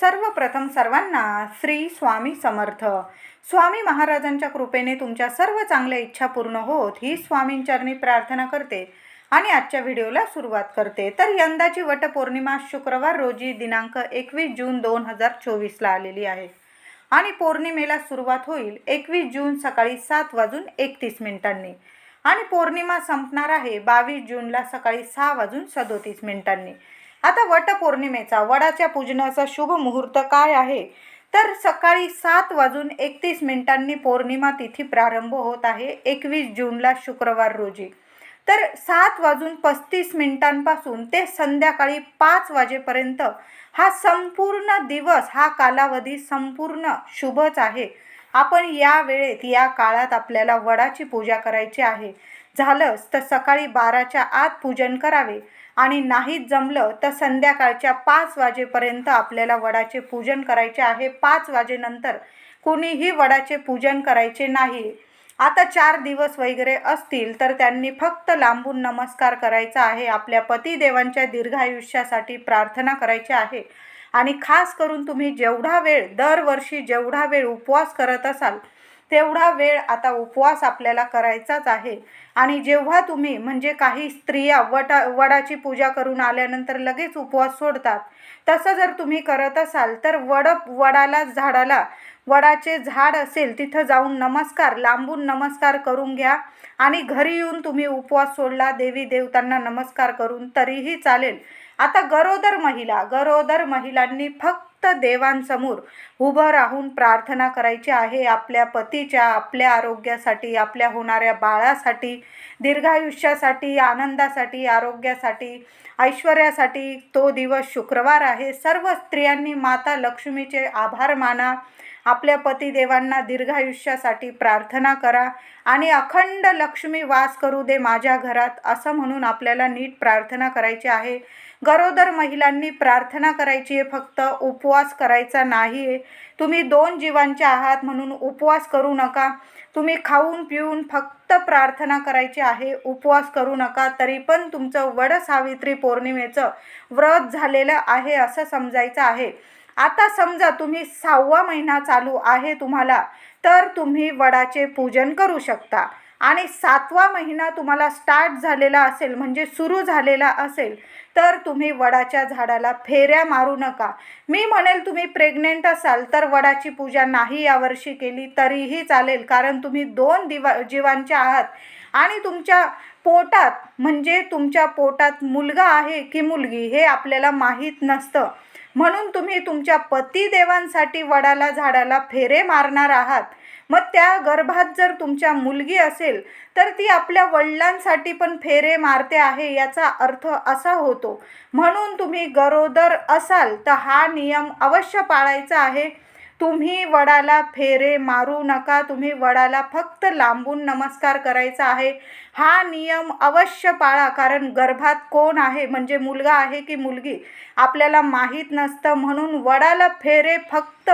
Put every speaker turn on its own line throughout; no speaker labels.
सर्वप्रथम सर्वांना श्री स्वामी समर्थ. स्वामी महाराजांच्या कृपेने तुमच्या सर्व चांगल्या इच्छा पूर्ण होत ही स्वामींचरणी प्रार्थना करते आणि आजच्या व्हिडिओला सुरुवात करते. तर यंदाची वटपौर्णिमा शुक्रवार रोजी दिनांक एकवीस जून दोन हजार चोवीसला आलेली आहे. आणि पौर्णिमेला सुरुवात होईल एकवीस जून सकाळी सात वाजून एकतीस मिनिटांनी. आणि पौर्णिमा संपणार आहे बावीस जूनला सकाळी सहा वाजून सदोतीस मिनिटांनी. आता वटपौर्णिमेचा वडाच्या पूजनाचा शुभ मुहूर्त काय आहे? तर सकाळी सात वाजून एकतीस मिनिटांनी पौर्णिमा तिथी प्रारंभ होत आहे एकवीस जूनला शुक्रवार रोजी. तर सात वाजून पस्तीस मिनिटांपासून ते संध्याकाळी पाच वाजेपर्यंत हा संपूर्ण दिवस हा कालावधी संपूर्ण शुभच आहे. आपण या वेळेत या काळात आपल्याला वडाची पूजा करायची आहे. झालंच तर सकाळी बाराच्या आत पूजन करावे. आणि नाहीच जमलं तर संध्याकाळच्या पाच वाजेपर्यंत आपल्याला वडाचे पूजन करायचे आहे. पाच वाजेनंतर कुणीही वडाचे पूजन करायचे नाही. आता चार दिवस वगैरे असतील तर त्यांनी फक्त लांबून नमस्कार करायचा आहे. आपल्या पतिदेवांच्या दीर्घायुष्यासाठी प्रार्थना करायची आहे. आणि खास करून तुम्ही जेवढा वेळ दरवर्षी जेवढा वेळ उपवास करत असाल तेवढा वेळ आता उपवास आपल्याला करायचाच आहे. आणि जेव्हा तुम्ही म्हणजे काही स्त्रिया वटा वडाची पूजा करून आल्यानंतर लगेच उपवास सोडतात तसं जर तुम्ही करत असाल तर वड वडाला झाडाला वडाचे झाड असेल तिथं जाऊन नमस्कार लांबून नमस्कार करून घ्या. आणि घरी येऊन तुम्ही उपवास सोडला देवी देवतांना नमस्कार करून तरीही चालेल. आता गरोदर महिला गरोदर महिलांनी फक्त फक्त देवांसमोर उभं राहून प्रार्थना करायची आहे. आपल्या पतीच्या आपल्या आरोग्यासाठी आपल्या होणाऱ्या बाळासाठी दीर्घायुष्यासाठी आनंदासाठी आरोग्यासाठी ऐश्वर्यासाठी तो दिवस शुक्रवार आहे. सर्व स्त्रियांनी माता लक्ष्मीचे आभार माना. आपल्या पतिदेवांना दीर्घायुष्यासाठी प्रार्थना करा आणि अखंड लक्ष्मी वास करू दे माझ्या घरात असं म्हणून आपल्याला नीट प्रार्थना करायची आहे. गरोदर महिलांनी प्रार्थना करायची आहे फक्त उपवास करायचा नाही आहे. तुम्ही दोन जीवांचे आहात म्हणून उपवास करू नका. तुम्ही खाऊन पिऊन फक्त प्रार्थना करायची आहे उपवास करू नका. तरी पण तुमचं वड सावित्री पौर्णिमेचं व्रत झालेलं आहे असं समजायचं आहे. आता समजा तुम्ही सहावा महिना चालू आहे तुम्हाला तर तुम्ही वडाचे पूजन करू शकता. आणि सातवा महिना तुम्हाला स्टार्ट झालेला असेल म्हणजे सुरू झालेला असेल तर तुम्ही वडाच्या झाडाला फेऱ्या मारू नका. मी म्हणेल तुम्ही प्रेग्नेंट असाल तर वडाची पूजा नाही यावर्षी केली तरीही चालेल कारण तुम्ही दोन दिवा जीवांच्या आहात. आणि तुमच्या पोटात म्हणजे तुमच्या पोटात मुलगा आहे की मुलगी हे आपल्याला माहीत नसतं. म्हणून तुम्ही तुमच्या पतिदेवांसाठी वडाला झाडाला फेरे मारणार आहात. मग त्या गर्भात जर तुमच्या मुलगी असेल तर ती आपल्या वडिलांसाठी पण फेरे मारते आहे याचा अर्थ असा होतो. म्हणून तुम्ही गरोदर असाल तर हा नियम अवश्य पाळायचा आहे. तुम्ही वडाला फेरे मारू नका तुम्ही वडाला फक्त लांबून नमस्कार करायचा आहे. हा नियम अवश्य पाळा कारण गर्भात कोण आहे म्हणजे मुलगा आहे की मुलगी आपल्याला माहीत नसतं. म्हणून वडाला फेरे फक्त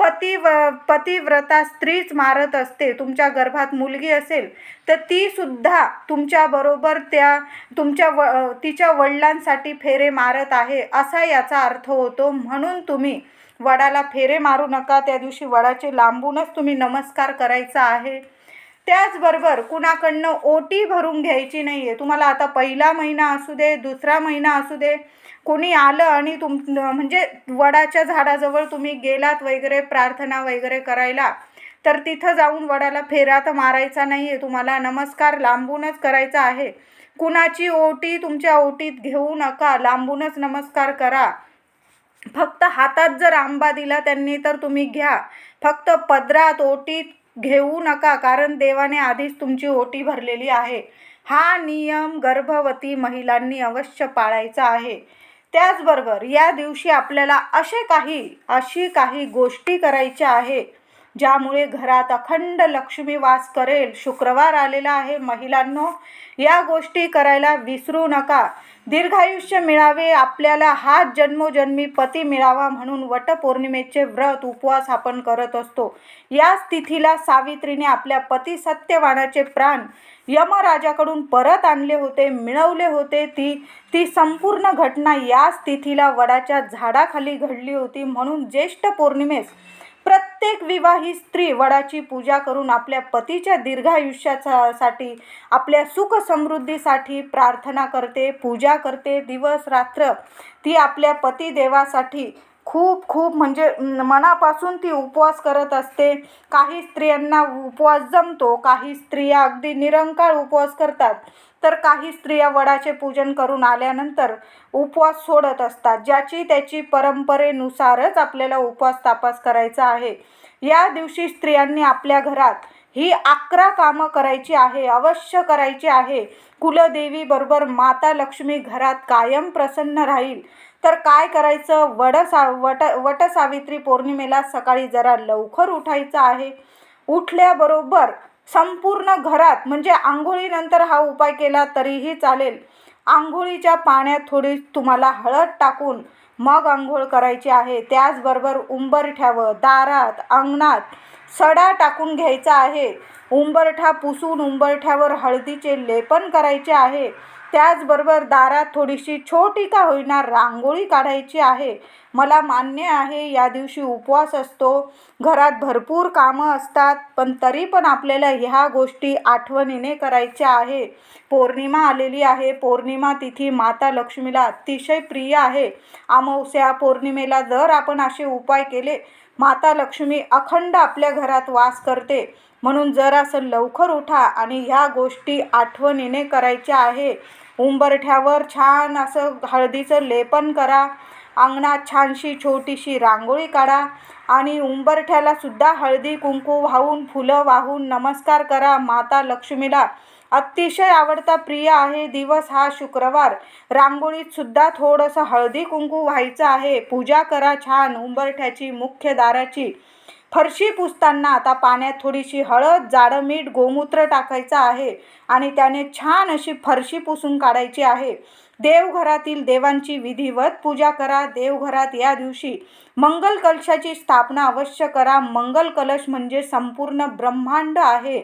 पती व पतिव्रता स्त्रीच मारत असते तुमच्या गर्भात मुलगी असेल तर तीसुद्धा तुमच्याबरोबर त्या तुमच्या व तिच्या वडिलांसाठी फेरे मारत आहे असा याचा अर्थ होतो. म्हणून तुम्ही वडाला फेरे मारू नका त्या दिवशी वडाचे लांबूनच तुम्ही नमस्कार करायचा आहे. त्याचबरोबर कुणाकडनं ओटी भरून घ्यायची नाही आहे तुम्हाला आता पहिला महिना असू दे दुसरा महिना असू दे कोणी आलं आणि तुम म्हणजे वडाच्या झाडाजवळ तुम्ही गेलात वगैरे प्रार्थना वगैरे करायला तर तिथं जाऊन वडाला फेरा तर मारायचा नाही आहे तुम्हाला नमस्कार लांबूनच करायचा आहे. कुणाची ओटी तुमच्या ओटीत घेऊ नका लांबूनच नमस्कार करा. फक्त हातात जर आंबा दिला त्यांनी तर तुम्ही घ्या. फक्त पदरात ओटीत घेऊ नका कारण देवाने आधीच तुमची ओटी भरलेली आहे. हा नियम गर्भवती महिलांनी अवश्य पाळायचा आहे. त्याचबरोबर या दिवशी आपल्याला असे काही अशी काही गोष्टी करायच्या आहे ज्यामुळे घरात अखंड लक्ष्मी वास करेल. शुक्रवार आलेला आहे. महिलांनो या गोष्टी करायला विसरू नका. दीर्घायुष्य मिळावे आपल्याला हा जन्मोजन्मी पती मिळावा म्हणून वटपौर्णिमेचे व्रत उपवास आपण करत असतो. याच तिथीला सावित्रीने आपल्या पती सत्यवानाचे प्राण यमराजाकडून परत आणले होते मिळवले होते. ती ती संपूर्ण घटना याच तिथीला वडाच्या झाडाखाली घडली होती म्हणून ज्येष्ठ पौर्णिमेस प्रत्येक विवाही स्त्री वडाची पूजा करून आपल्या पतीच्या दीर्घायुष्यासाठी आपल्या सुख समृद्धीसाठी प्रार्थना करते पूजा करते. दिवस रात्र ती आपल्या पतिदेवासाठी खूप खूप म्हणजे मनापासून ती उपवास करत असते. काही स्त्रियांना उपवास जमतो काही स्त्रिया अगदी निरंकाळ उपवास करतात. तर काही स्त्रिया वडाचे पूजन करून आल्यानंतर उपवास सोडत असतात ज्याची त्याची परंपरेनुसारच आपल्याला उपवास तापास करायचा आहे. या दिवशी स्त्रियांनी आपल्या घरात ही अकरा कामं करायची आहे अवश्य करायची आहे. कुलदेवी बरोबर माता लक्ष्मी घरात कायम प्रसन्न राहील. तर काय करायचं? वड सा वट वटसावित्री पौर्णिमेला सकाळी जरा लवकर उठायचं आहे. उठल्याबरोबर संपूर्ण घरात म्हणजे आंघोळीनंतर हा उपाय केला तरीही चालेल. आंघोळीच्या पाण्यात थोडी तुम्हाला हळद टाकून मग आंघोळ करायची आहे. त्याचबरोबर उंबरठ्यावर दारात अंगणात सडा टाकून घ्यायचा आहे. उंबरठा पुसून उंबरठ्यावर हळदीचे लेपन करायचे आहे. त्याचबरोबर दारात थोडीशी छोटी का होईना रांगोळी काढायची आहे. मला मान्य आहे या दिवशी उपवास असतो. घरात भरपूर कामं असतात पण तरी पण आपल्याला ह्या गोष्टी आठवणीने करायच्या आहे. पौर्णिमा आलेली आहे. पौर्णिमा तिथी माता लक्ष्मीला अतिशय प्रिय आहे. अमावस्या पौर्णिमेला जर आपण असे उपाय केले माता लक्ष्मी अखंड आपल्या घरात वास करते. म्हणून जरासं लवकर उठा आणि ह्या गोष्टी आठवणीने करायच्या आहे. उंबरठ्यावर छान असं हळदीचं लेपन करा. अंगणात छानशी छोटीशी रांगोळी काढा आणि उंबरठ्याला सुद्धा हळदी कुंकू वाहून फुलं वाहून नमस्कार करा. माता लक्ष्मीला अतिशय आवडता प्रिय आहे. दिवस हा शुक्रवार. रांगोळीतसुद्धा थोडंसं हळदी कुंकू व्हायचं आहे. पूजा करा छान. उंबरठ्याची मुख्य दाराची फरशी पुसताना आता पाण्यात थोडीशी हळद जाडं मीठ गोमूत्र टाकायचं आहे आणि त्याने छान अशी फरशी पुसून काढायची आहे. देवघरातील देवांची विधिवत पूजा करा. देवघरात या दिवशी मंगल कलशाची स्थापना अवश्य करा. मंगल कलश म्हणजे संपूर्ण ब्रह्मांड आहे.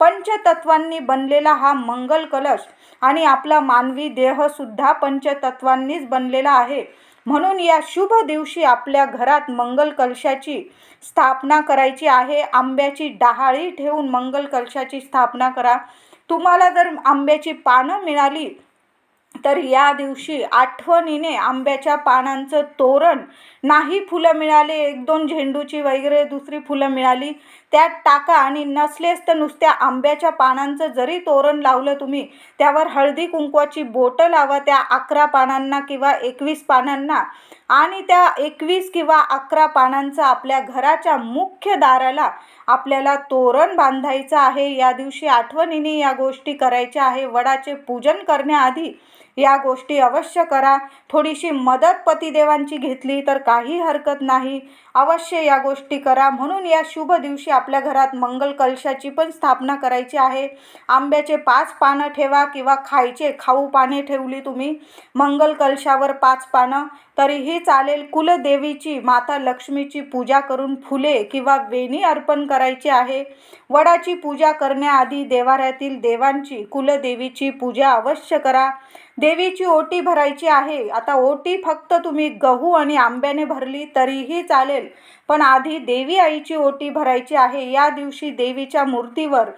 पंचतत्वांनी बनलेला हा मंगल कलश आणि आपला मानवी देहसुद्धा पंचतत्वांनीच बनलेला आहे. म्हणून या शुभ दिवशी आपल्या घरात मंगल कलशाची स्थापना करायची आहे. आंब्याची डहाळी ठेवून मंगल कलशाची स्थापना करा. तुम्हाला जर आंब्याची पानं मिळाली तर या दिवशी आठवणीने आंब्याच्या पानांचं तोरण नाही फुलं मिळाले एक दोन झेंडूची वगैरे दुसरी फुलं मिळाली त्यात टाका आणि नसलेस तर नुसत्या आंब्याच्या पानांचं जरी तोरण लावलं तुम्ही त्यावर हळदी कुंकवाची बोटं लावा त्या अकरा पानांना किंवा एकवीस पानांना. आणि त्या एकवीस किंवा अकरा पानांचं आपल्या घराच्या मुख्य दाराला आपल्याला तोरण बांधायचं आहे. या दिवशी आठवणीने या गोष्टी करायच्या आहे. वडाचे पूजन करण्याआधी या गोष्टी अवश्य करा. थोडीशी मदत पतिदेवांची घेतली तर काही हरकत नाही. अवश्य या गोष्टी करा. म्हणून या शुभ दिवशी आपल्या घरात मंगल कलशाची पण स्थापना करायची आहे. आंब्याचे पाच पानं ठेवा किंवा खायचे खाऊ पाने ठेवली तुम्ही. मंगल कलशावर पाच पानं. तरीही चालेल कुलदेवीची माता लक्ष्मीची पूजा करून फुले किंवा वेणी अर्पण करायची आहे. वडाची पूजा करण्याआधी देवाऱ्यातील देवांची कुलदेवीची पूजा अवश्य करा. देवीची ओटी भरायची आहे. आता ओटी फक्त तुम्ही गहू आणि आंब्याने भरली तरीही चालेल. पण आधी देवी आईची ओटी भरायची आहे. या दिवशी देवीच्या मूर्तीवर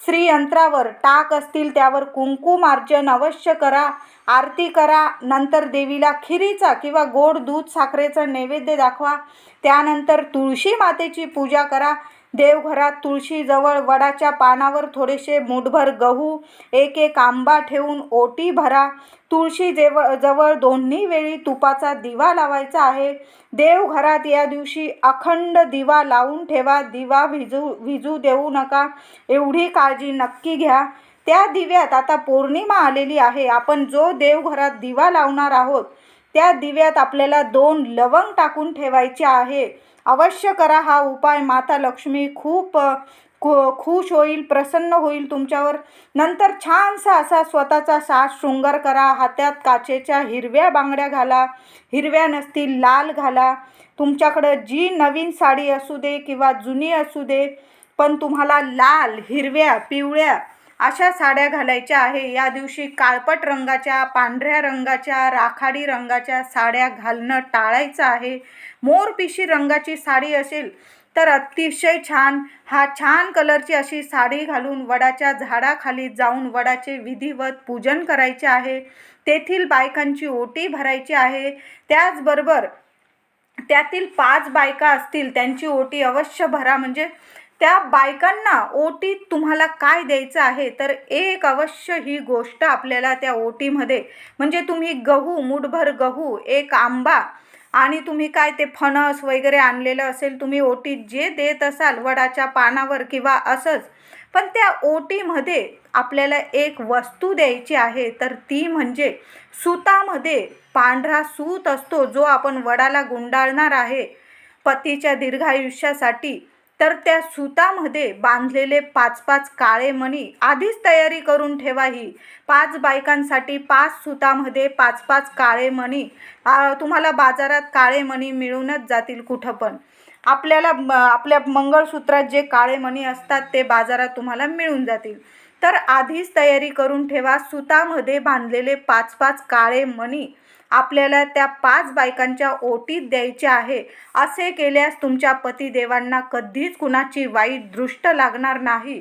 श्रीयंत्रावर टाक असतील त्यावर कुंकुमार्जन अवश्य करा. आरती करा. नंतर देवीला खिरीचा किंवा गोड दूध साखरेचा नैवेद्य दाखवा. त्यानंतर तुळशी मातेची पूजा करा. देवघरात तुळशीजवळ वडाच्या पानावर थोडेसे मुठभर गहू एक एक आंबा ठेवून ओटी भरा. तुळशी जेव जवळ दोन्ही वेळी तुपाचा दिवा लावायचा आहे. देवघरात या दिवशी अखंड दिवा लावून ठेवा. दिवा भिजू भिजू देऊ नका. एवढी काळजी नक्की घ्या. त्या दिव्यात आता पौर्णिमा आलेली आहे. आपण जो देवघरात दिवा लावणार आहोत त्या दिव्यात आपल्याला दोन लवंग टाकून ठेवायचे आहे. अवश्य करा हा उपाय. माता लक्ष्मी खूप खु खुश होईल प्रसन्न होईल तुमच्यावर. नंतर छानसा असा स्वतःचा साज शृंगार करा. हातात काचेच्या हिरव्या बांगड्या घाला. हिरव्या नसतील लाल घाला. तुमच्याकडं जी नवीन साडी असू दे किंवा जुनी असू दे पण तुम्हाला लाल हिरव्या पिवळ्या अशा साड्या घालायच्या आहे. या दिवशी काळपट रंगाच्या पांढऱ्या रंगाच्या राखाडी रंगाच्या साड्या घालणं टाळायचं आहे. मोरपिशी रंगाची साडी असेल तर अतिशय छान. हा छान कलरची अशी साडी घालून वडाच्या झाडाखाली जाऊन वडाचे विधिवत पूजन करायचे आहे. तेथील बायकांची ओटी भरायची आहे. त्याचबरोबर त्यातील पाच बायका असतील त्यांची ओटी अवश्य भरा. म्हणजे त्या बायकांना ओटीत तुम्हाला काय द्यायचं आहे? तर एक अवश्य ही गोष्ट आपल्याला त्या ओटीमध्ये म्हणजे तुम्ही गहू मुठभर गहू एक आंबा आणि तुम्ही काय ते फणस वगैरे आणलेलं असेल तुम्ही ओटीत जे देत असाल वडाच्या पानावर किंवा असंच पण त्या ओटीमध्ये आपल्याला एक वस्तू द्यायची आहे तर ती म्हणजे सुतामध्ये पांढरा सूत असतो जो आपण वडाला गुंडाळणार आहे पतीच्या दीर्घायुष्यासाठी. तर त्या सुतामध्ये बांधलेले पाच पाच काळे मणी आधीच तयारी करून ठेवा ही. पाच बायकांसाठी पाच सुतामध्ये पाच पाच काळे मणी. तुम्हाला बाजारात काळे मणी मिळूनच जातील कुठं पण. आपल्याला आपल्या मंगळसूत्रात जे काळे मणी असतात ते बाजारात तुम्हाला मिळून जातील. तर आधीच तयारी करून ठेवा सुतामध्ये बांधलेले पाच पाच काळे मणी. आपल्याला त्या पाच बायकांच्या ओटीत द्यायचे आहे. असे केल्यास तुमच्या पतिदेवांना कधीच कुणाची वाईट दृष्ट लागणार नाही.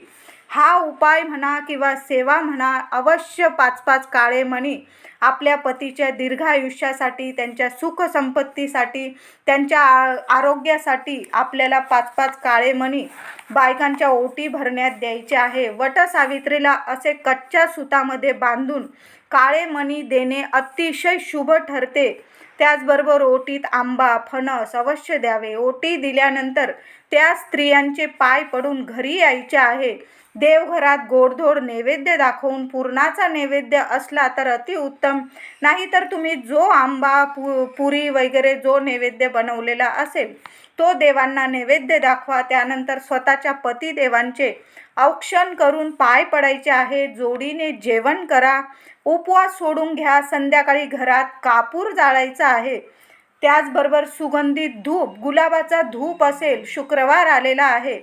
हा उपाय म्हणा किंवा सेवा म्हणा अवश्य पाच पाच काळे म्हणी आपल्या पतीच्या दीर्घायुष्यासाठी त्यांच्या सुखसंपत्तीसाठी त्यांच्या आ- आरोग्यासाठी आपल्याला पाच पाच काळे म्हणी बायकांच्या ओटी भरण्यात द्यायचे आहे. वटसावित्रीला असे कच्च्या सुतामध्ये बांधून काळे मणी देणे अतिशय शुभ ठरते. त्याचबरोबर ओटीत आंबा फणस अवश्य द्यावे. ओटी दिल्यानंतर त्या स्त्रियांचे पाय पडून घरी यायचे आहे. देवघरात गोडधोड नैवेद्य दाखवून पूर्णाचा नैवेद्य असला तर अतिउत्तम. नाहीतर तुम्ही जो आंबा पु पुरी वगैरे जो नैवेद्य बनवलेला असेल तो देवांना नैवेद्य दाखवा. त्यानंतर स्वतःच्या पतिदेवांचे औक्षण करून पाय पडायचे आहे. जोडीने जेवण करा. उपवास सोडून घ्या. संध्याकाळी घरात कापूर जाळायचा आहे. त्याचबरोबर सुगंधित धूप गुलाबाचा धूप असेल शुक्रवार आलेला आहे.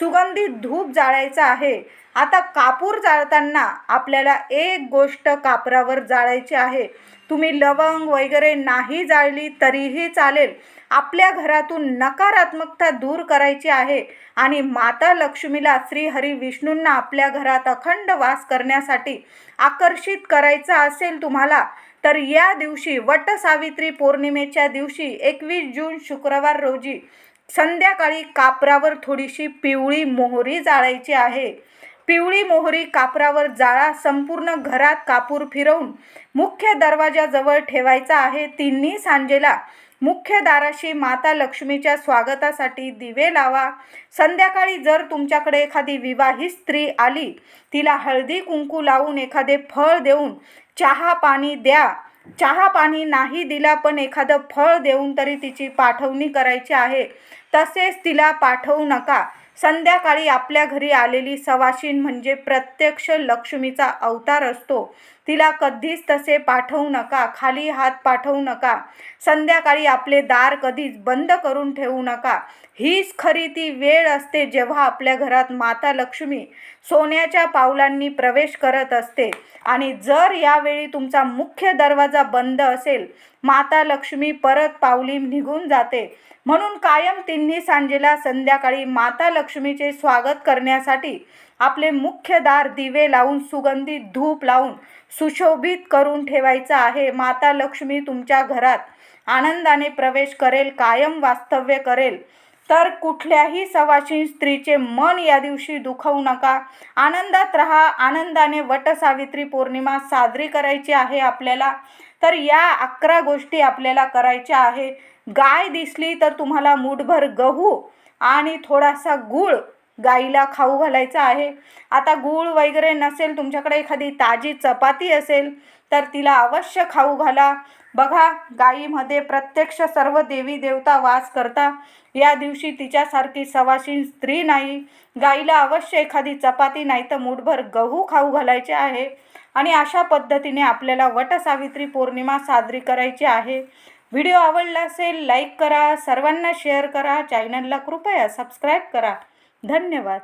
सुगंधित धूप जाळायचा आहे. आता कापूर जाळताना आपल्याला एक गोष्ट कापरावर जाळायची आहे. तुम्ही लवंग वगैरे नाही जाळली तरीही चालेल. आपल्या घरातून नकारात्मकता दूर करायची आहे आणि माता लक्ष्मीला श्रीहरी विष्णूंना आपल्या घरात अखंड वास करण्यासाठी आकर्षित करायचं असेल तुम्हाला तर या दिवशी वटसावित्री पौर्णिमेच्या दिवशी एकवीस जून शुक्रवार रोजी संध्याकाळी कापरावर थोडीशी पिवळी मोहरी जाळायची आहे. पिवळी मोहरी कापरावर जाळा संपूर्ण घरात कापूर फिरवून मुख्य दरवाजाजवळ ठेवायचा आहे तिन्ही सांजेला. मुख्य दाराशी माता लक्ष्मीच्या स्वागतासाठी दिवे लावा. संध्याकाळी जर तुमच्याकडे एखादी विवाहित स्त्री आली तिला हळदी कुंकू लावून एखादे फळ देऊन चहा पाणी द्या. चहा पाणी नाही दिला पण एखादं फळ देऊन तरी तिची पाठवणी करायची आहे. तसेच तिला पाठवू नका. संध्याकाळी आपल्या घरी आलेली सवाशीण म्हणजे प्रत्यक्ष लक्ष्मीचा अवतार असतो. तिला कधीच तसे पाठवू नका खाली हात पाठवू नका संध्याकाळी आपले दार कधीच बंद करून ठेवू नका. हीच खरी ती वेळ असते जेव्हा आपल्या घरात माता लक्ष्मी सोन्याच्या पावलांनी प्रवेश करत असते. आणि जर यावेळी तुमचा मुख्य दरवाजा बंद असेल माता लक्ष्मी परत पावली निघून जाते. म्हणून कायम तिन्ही सांजेला संध्याकाळी माता लक्ष्मीचे स्वागत करण्यासाठी आपले मुख्य दार दिवे लावून सुगंधित धूप लावून सुशोभित करून ठेवायचं आहे. माता लक्ष्मी तुमच्या घरात आनंदाने प्रवेश करेल कायम वास्तव्य करेल. तर कुठल्याही सवाशीण स्त्रीचे मन या दिवशी दुखवू नका. आनंदात राहा. आनंदाने वटसावित्री पौर्णिमा साजरी करायची आहे आपल्याला. तर या अकरा गोष्टी आपल्याला करायच्या आहे. गाय दिसली तर तुम्हाला मूठभर गहू आणि थोडासा गूळ गाईला खाऊ घालायचा आहे. आता गूळ वगैरे नसेल तुमच्याकडे एखादी ताजी चपाती असेल तर तिला अवश्य खाऊ घाला. बघा गाईमध्ये प्रत्यक्ष सर्व देवी देवता वास करता. या दिवशी तिच्यासारखी सवाशीन स्त्री नाही. गाईला अवश्य एखादी चपाती नाही तर मूठभर गहू खाऊ घालायचे आहे. आणि अशा पद्धतीने आपल्याला वटसावित्री पौर्णिमा साजरी करायची आहे. व्हिडिओ आवडला असेल लाईक करा. सर्वांना शेअर करा. चॅनलला कृपया सबस्क्राईब करा. धन्यवाद.